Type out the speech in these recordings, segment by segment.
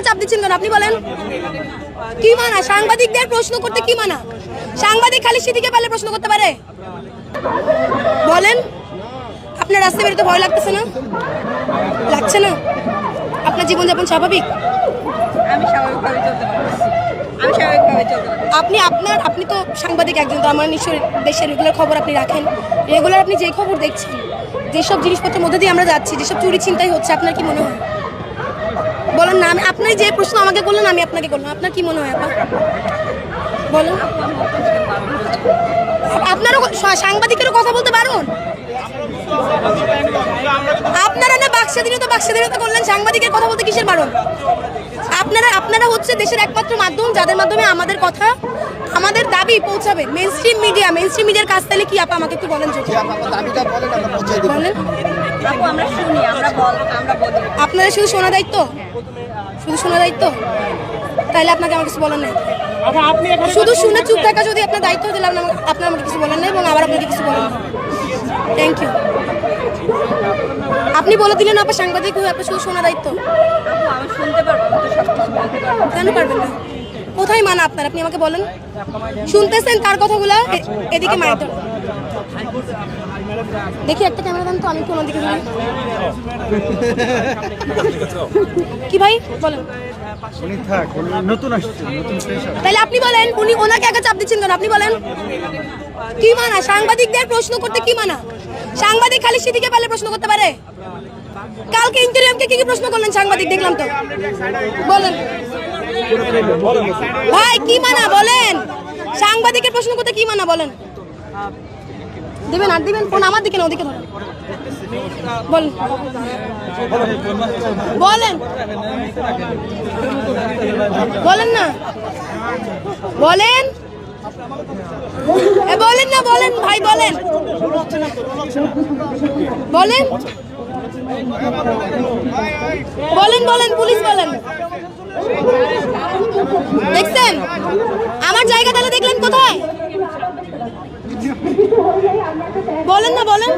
একা চাপ দিচ্ছেন কেন? আপনি বলেন। কি মানা? সাংবাদিকদের প্রশ্ন করতে কি মানা? সাংবাদিক খালি সিদ্দিকে পারলে প্রশ্ন করতে পারে। বলেন। আপনার রাস্তায় বেরোতে ভয় লাগতেছে না? লাগছে না? আপনার জীবনযাপন স্বাভাবিক? আমি স্বাভাবিকভাবে চলতে আমি স্বাভাবিকভাবে চলতে আপনি আপনার আপনি তো সাংবাদিক একজন তো আমার নিশ্চয়ই দেশের রেগুলার খবর আপনি রাখেন। রেগুলার আপনি যেই খবর দেখছেন যেসব জিনিসপত্রের মধ্যে দিয়ে আমরা যাচ্ছি যেসব চুরি চিন্তাই হচ্ছে আপনার কি মনে হয়? আমি আপনি যে প্রশ্ন আমাকে করলেন আমি আপনাকে করলাম। আপনার কি মনে হয় আপা বলুন। আপনারও সাংবাদিকেরও কথা বলতে পারুন? আপনারা না বাক স্বাধীনতা বাক স্বাধীনতা করলেন সাংবাদিকের কথা বলতে কিসের বারণ? আপনারা আপনারা হচ্ছে দেশের একমাত্র মাধ্যম যাদের মাধ্যমে আমাদের কথা আমাদের দাবি পৌঁছাবে। Mainstream media mainstream মিডিয়ার কাজ তাহলে কি আপা আমাকে একটু বলেন যদি। বলেন আপনারা শুধু শোনা দায়িত্ব? শুধু শোনা দায়িত্ব তাহলে আপনাকে আমার কিছু বলার নেই। শুধু শুনে চুপ থাকা যদি আপনার দায়িত্ব তাহলে আপনার আপনার আমাকে কিছু বলার নেই এবং আবার আপনাকে কিছু বলার নেই। থ্যাংক ইউ আপনি বলে দিলেন আপনার সাংবাদিক হয়ে আপনার শুধু শোনা দায়িত্ব। কেন পারবেন না? কোথায় মানা আপনার? আপনি আমাকে বলেন। শুনতেছেন তার কথাগুলো? এদিকে ধরুন। দেখি একটা ক্যামেরা দেন তো আমি কোন দিকে কি ভাই? বলেন। নতুন তাহলে আপনি বলেন উনি ওনাকে একা চাপ দিচ্ছেন কেন? আপনি বলেন। কি মানা? সাংবাদিকদের প্রশ্ন করতে কি মানা? সাংবাদিক খালি সিদ্দিকে পারলে প্রশ্ন করতে পারে? কালকে ইন্টারভিউকে কি কি প্রশ্ন করলেন সাংবাদিক? দেখলাম তো। বলেন। ভাই কি মানা? বলেন। সাংবাদিকের প্রশ্ন করতে কি মানা? বলেন। দিবেন আর দিবেন, ফোন আমার দিকে না, ওদিকে ধরেন। বলেন বলেন। বলেন না। বলেন। বলেন না, বলেন, ভাই, বলেন। বলেন। বলেন বলেন, পুলিশ বলেন। দেখছেন? আমার জায়গা তাহলে দেখলেন কোথায় বলেন না, বলেন।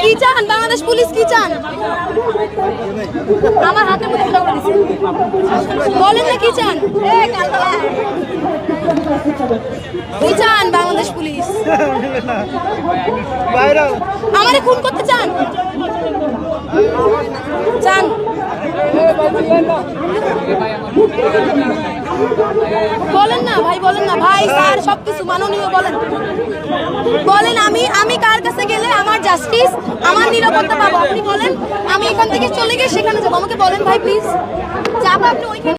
কি চান? বাংলাদেশ পুলিশ কি চান? আমার হাতে। বলেন না, কি চান? কি চান, বাংলাদেশ পুলিশ? আমারে খুন করতে চান? চান। বলেন না, ভাই, বলেন না। ভাই, স্যার, সবকিছু মাননীয় বলেন। বলেন, আমি আমি কার কাছে গেলে আমার জাস্টিস আমার নিরাপত্তা পাবো? আপনি বলেন, আমি এখান থেকে চলে গিয়ে সেখানে যাব। আমাকে বলেন ভাই প্লিজ